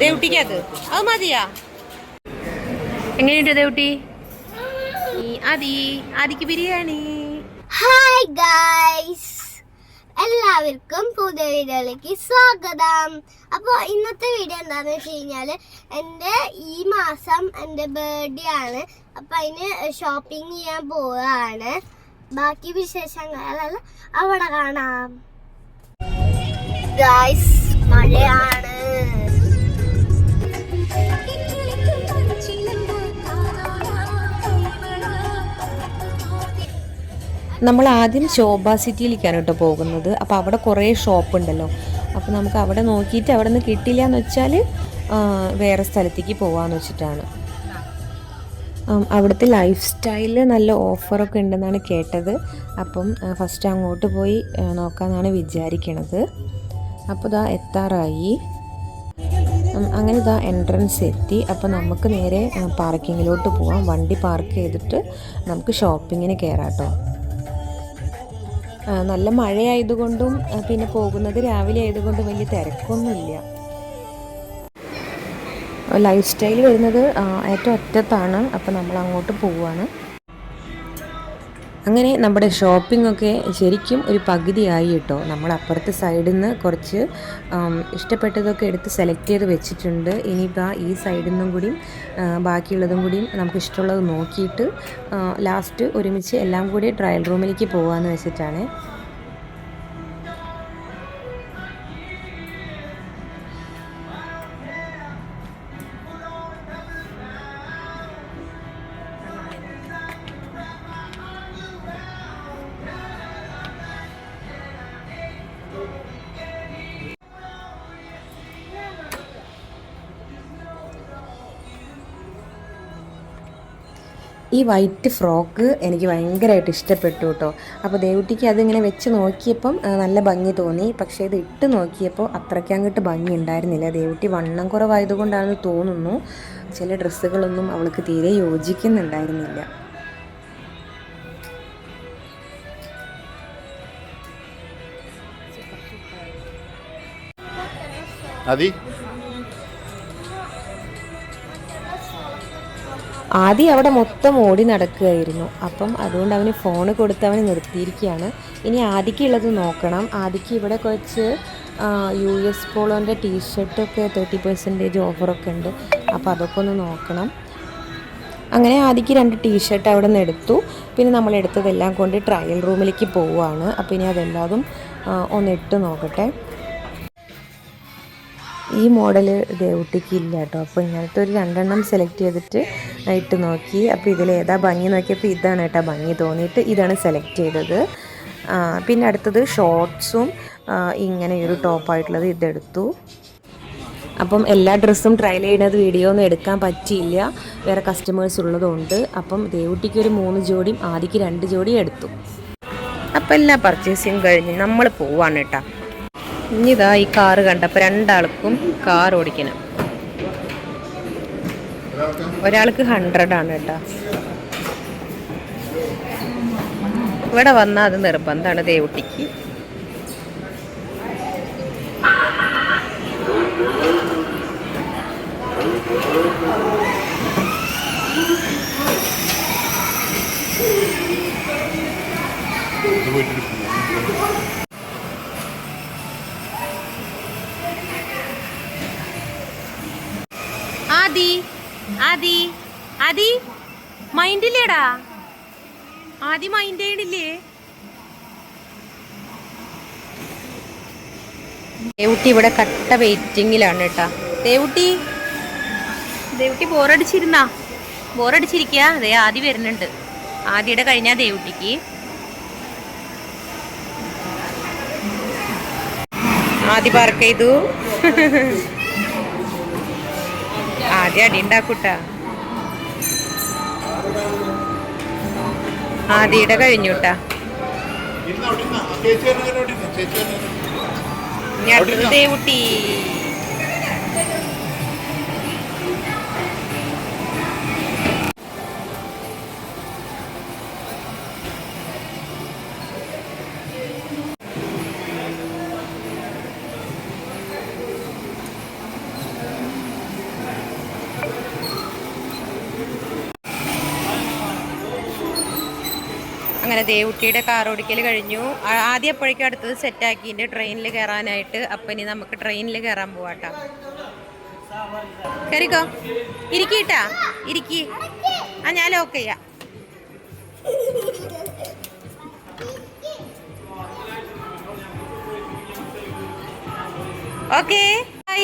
ദേവുട്ടിക്ക് അത് മതിയാ. എങ്ങനെയുണ്ട് ദേവുട്ടി? ആദി ആദിക്ക് ബിരിയാണി. ഹായ് ഗൈസ് എല്ലാവർക്കും പുതിയ വീഡിയോയിലേക്ക് സ്വാഗതം. അപ്പോൾ ഇന്നത്തെ വീഡിയോ എന്താണെന്ന് വെച്ച് കഴിഞ്ഞാൽ എന്റെ ഈ മാസം എന്റെ ബർത്ത്ഡേ ആണ്. അപ്പം അതിന് ഷോപ്പിംഗ് ചെയ്യാൻ പോവുകയാണ് ബാക്കി വിശേഷങ്ങൾ അവിടെ കാണാം. ഗൈസ് മഴയാണ്. നമ്മൾ ആദ്യം ശോഭ സിറ്റിയിലേക്കാണ് കേട്ടോ പോകുന്നത്. അപ്പോൾ അവിടെ കുറേ ഷോപ്പ് ഉണ്ടല്ലോ അപ്പോൾ നമുക്ക് അവിടെ നോക്കിയിട്ട് അവിടെ നിന്ന് കിട്ടില്ല എന്ന് വെച്ചാൽ വേറെ സ്ഥലത്തേക്ക് പോകാമെന്ന് വെച്ചിട്ടാണ്. അവിടുത്തെ ലൈഫ് സ്റ്റൈലിൽ നല്ല ഓഫറൊക്കെ ഉണ്ടെന്നാണ് കേട്ടത്. അപ്പം ഫസ്റ്റ് അങ്ങോട്ട് പോയി നോക്കാമെന്നാണ് വിചാരിക്കണത്. അപ്പോൾ ഇതാ എത്താറായി. അങ്ങനെ ഇതാ എൻട്രൻസ് എത്തി. അപ്പോൾ നമുക്ക് നേരെ പാർക്കിങ്ങിലോട്ട് പോവാം. വണ്ടി പാർക്ക് ചെയ്തിട്ട് നമുക്ക് ഷോപ്പിങ്ങിന് കയറാം കേട്ടോ. നല്ല മഴയായതുകൊണ്ടും പിന്നെ പോകുന്നത് രാവിലെ ആയതുകൊണ്ടും വലിയ തിരക്കൊന്നുമില്ല. ലൈഫ് സ്റ്റൈൽ വരുന്നത് ഏറ്റവും ഒറ്റത്താണ് അപ്പോൾ നമ്മൾ അങ്ങോട്ട് പോവുകയാണ് അങ്ങനെ നമ്മുടെ ഷോപ്പിംഗ് ഒക്കെ ശരിക്കും ഒരു പകുതിയായി കേട്ടോ. നമ്മൾ അപ്പുറത്തെ സൈഡിൽ നിന്ന് കുറച്ച് ഇഷ്ടപ്പെട്ടതൊക്കെ എടുത്ത് സെലക്ട് ചെയ്ത് വെച്ചിട്ടുണ്ട്. ഇനിയിപ്പോൾ ഈ സൈഡിൽ നിന്നും കൂടിയും ബാക്കിയുള്ളതും കൂടിയും നമുക്ക് ഇഷ്ടമുള്ളത് നോക്കിയിട്ട് ലാസ്റ്റ് ഒരുമിച്ച് എല്ലാം കൂടി ട്രയൽ റൂമിലേക്ക് പോകാമെന്ന് വെച്ചിട്ടാണ്. ഈ വൈറ്റ് ഫ്രോക്ക് എനിക്ക് ഭയങ്കരമായിട്ട് ഇഷ്ടപ്പെട്ടു കേട്ടോ. അപ്പോൾ ദേവുട്ടിക്ക് അതിങ്ങനെ വെച്ച് നോക്കിയപ്പം നല്ല ഭംഗി തോന്നി. പക്ഷേ ഇത് ഇട്ട് നോക്കിയപ്പോൾ അത്രയ്ക്ക് അങ്ങോട്ട് ഭംഗി ഉണ്ടായിരുന്നില്ല. ദേവുട്ടി വണ്ണം കുറവായതുകൊണ്ടാണെന്ന് തോന്നുന്നു. ചില ഡ്രസ്സുകളൊന്നും അവൾക്ക് തീരെ യോജിക്കുന്നുണ്ടായിരുന്നില്ല. അതി ആദ്യം അവിടെ മൊത്തം ഓടി നടക്കുകയായിരുന്നു. അപ്പം അതുകൊണ്ട് അവന് ഫോൺ കൊടുത്ത് അവന് നിർത്തിയിരിക്കുകയാണ്. ഇനി ആദിക്കുള്ളത് നോക്കണം. ആദിക്ക് ഇവിടെ കുറച്ച് യു എസ് പോളോന്റെ ടീഷർട്ടൊക്കെ തേർട്ടി പെർസെന്റേജ് ഓഫറൊക്കെ ഉണ്ട്. അപ്പോൾ അതൊക്കെ ഒന്ന് നോക്കണം. അങ്ങനെ ആദിക്ക് രണ്ട് ടീഷർട്ട് അവിടെ നിന്ന് എടുത്തു. പിന്നെ നമ്മൾ എടുത്തതെല്ലാം കൊണ്ട് ട്രയൽ റൂമിലേക്ക് പോവുകയാണ്. അപ്പോൾ ഇനി അതെല്ലാതും ഒന്ന് ഇട്ട് നോക്കട്ടെ. ഈ മോഡൽ ദേവുട്ടിക്ക് ഇല്ല കേട്ടോ. അപ്പോൾ ഇങ്ങനത്തെ ഒരു രണ്ടെണ്ണം സെലക്ട് ചെയ്തിട്ട് ഇട്ട് നോക്കി. അപ്പോൾ ഇതിൽ ഏതാ ഭംഗി നോക്കിയപ്പോൾ ഇതാണ് കേട്ടോ ഭംഗി തോന്നിയിട്ട് ഇതാണ് സെലക്ട് ചെയ്തത്. പിന്നെ അടുത്തത് ഷോർട്സും ഇങ്ങനെ ഒരു ടോപ്പായിട്ടുള്ളത് ഇതെടുത്തു. അപ്പം എല്ലാ ഡ്രസ്സും ട്രയൽ ചെയ്യുന്നത് വീഡിയോ ഒന്നും എടുക്കാൻ പറ്റിയില്ല. വേറെ കസ്റ്റമേഴ്സ് ഉള്ളതുകൊണ്ട്. അപ്പം ദേവുട്ടിക്ക് ഒരു മൂന്ന് ജോഡിയും ആദിക്ക് രണ്ട് ജോഡിയും എടുത്തു. അപ്പം എല്ലാ പർച്ചേസിങ് കഴിഞ്ഞ് നമ്മൾ പോവാണ് കേട്ടോ. ഇനിതാ ഈ കാറ് കണ്ടപ്പോൾ രണ്ടാൾക്കും കാർ ഓടിക്കണം. ഒരാൾക്ക് ഹൺഡ്രഡ് ആണ് കേട്ടോ. ഇവിടെ വന്നാൽ അത് നിർബന്ധമാണ് ദേവുട്ടിക്ക് ഇത് പോയിട്ട് ആദി ആദി ആദി മൈൻഡില്ലേടാ ആദി മൈൻഡ് ചെയ്യണില്ലേ? ദേവുട്ടി ഇവിടെ കട്ട വെയിറ്റിങ്ങിലാണ് കേട്ടാ. ദേവുട്ടി ദേവുട്ടി ബോറടിച്ചിരുന്നാ? ബോറടിച്ചിരിക്കുക അതെ ആദി വരുന്നുണ്ട്. ആദിയുടെ കഴിഞ്ഞാ ദേവുട്ടിക്ക്. ആദ്യ പാർക്ക് ചെയ്തു. ആദ്യം അടി ഉണ്ടാക്കൂട്ടാ. ചേച്ചി കഴിഞ്ഞൂട്ടാ ഇനി അടുത്തത് ദേവുട്ടി. അങ്ങനെ ദേവുട്ടിയുടെ കാർ ഓടിക്കൽ കഴിഞ്ഞു. ആദ്യം എപ്പോഴേക്കും അടുത്തത് സെറ്റാക്കിന്റെ ട്രെയിനിൽ കയറാനായിട്ട് അപ്പം ഇനി നമുക്ക് ട്രെയിനിൽ കയറാൻ പോവാട്ടോ. കയറിക്കോ ഇരിക്കട്ടാ. ഇരിക്കി. ആ ഞാൻ ലോക്ക് ചെയ്യാം. ഓക്കേ ബൈ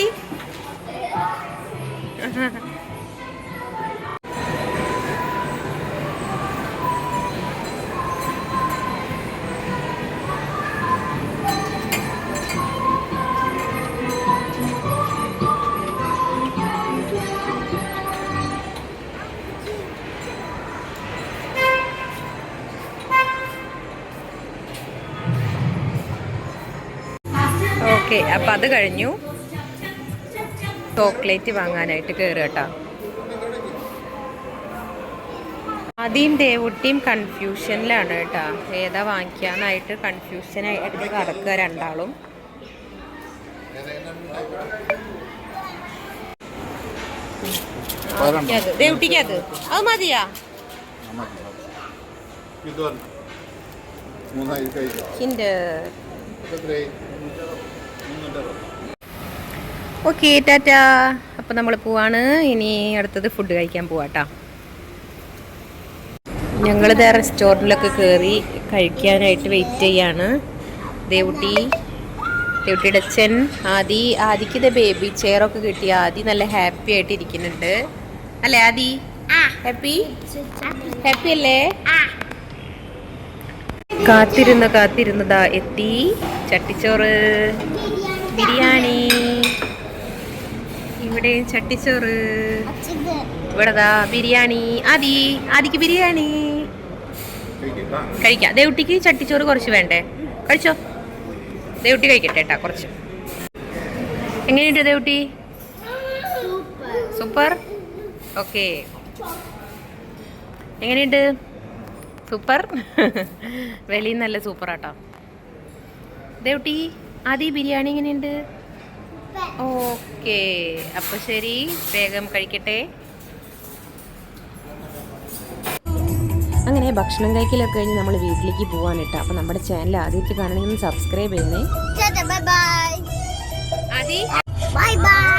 ഓക്കെ അപ്പം അത് കഴിഞ്ഞു. ചോക്ലേറ്റ് വാങ്ങാനായിട്ട് കയറുക കേട്ടോ. ആദ്യം ദേവുട്ടിയും കൺഫ്യൂഷനിലാണ് കേട്ടോ. ഏതാ വാങ്ങിക്കാനായിട്ട് കൺഫ്യൂഷനായിട്ട് കടക്കുക രണ്ടാളും. ദേവുട്ടിക്ക് അത് അത് മതിയാ. ഇത് ഓക്കെ ടാറ്റാ. അപ്പം നമ്മൾ പോവാണ്. ഇനി അടുത്തത് ഫുഡ് കഴിക്കാൻ പോവാട്ടാ. ഞങ്ങളിത് റെസ്റ്റോറന്റിലൊക്കെ കയറി കഴിക്കാനായിട്ട് വെയിറ്റ് ചെയ്യാണ്. ദേവുട്ടി ദേവുട്ടിയുടെ അച്ഛൻ ആദി. ആദിക്ക് ഇത് ബേബി ചെയറൊക്കെ കിട്ടി. ആദി നല്ല ഹാപ്പി ആയിട്ട് ഇരിക്കുന്നുണ്ട്. അല്ലേ ആദി? ഹാപ്പി ഹാപ്പി അല്ലേ? കാത്തിരുന്ന കാത്തിരുന്നതാ എത്തി. ചട്ടിച്ചോറ്. ബിരിയാണി. ഇവിടെ ചട്ടിച്ചോറ്. ഇവിടെതാ ബിരിയാണി. ആദി ആദിക്ക് ബിരിയാണി. കഴിക്കാം. ദേവുട്ടിക്ക് ചട്ടിച്ചോറ് കുറച്ച് വേണ്ടേ? കഴിച്ചോ? ദേവുട്ടി കഴിക്കട്ടെ കേട്ടാ കുറച്ച്. എങ്ങനെയുണ്ട് ദേവുട്ടി? സൂപ്പർ. ഓക്കെ. എങ്ങനെയുണ്ട്? സൂപ്പർ. വെളിയിൽ നല്ല സൂപ്പർ ആട്ടോ ദേവുട്ടി ആദ്യം ബിരിയാണി എങ്ങനെയുണ്ട്? ഓക്കെ. അപ്പോൾ ശരി വേഗം കഴിക്കട്ടെ. അങ്ങനെ ഭക്ഷണം കഴിക്കലൊക്കെ കഴിഞ്ഞ് നമ്മൾ വീട്ടിലേക്ക് പോകാനിട്ട് അപ്പോൾ നമ്മുടെ ചാനൽ ആദ്യത്തെ കാണണമെങ്കിൽ സബ്സ്ക്രൈബ് ചെയ്യണേ. Bye bye Adi? Bye bye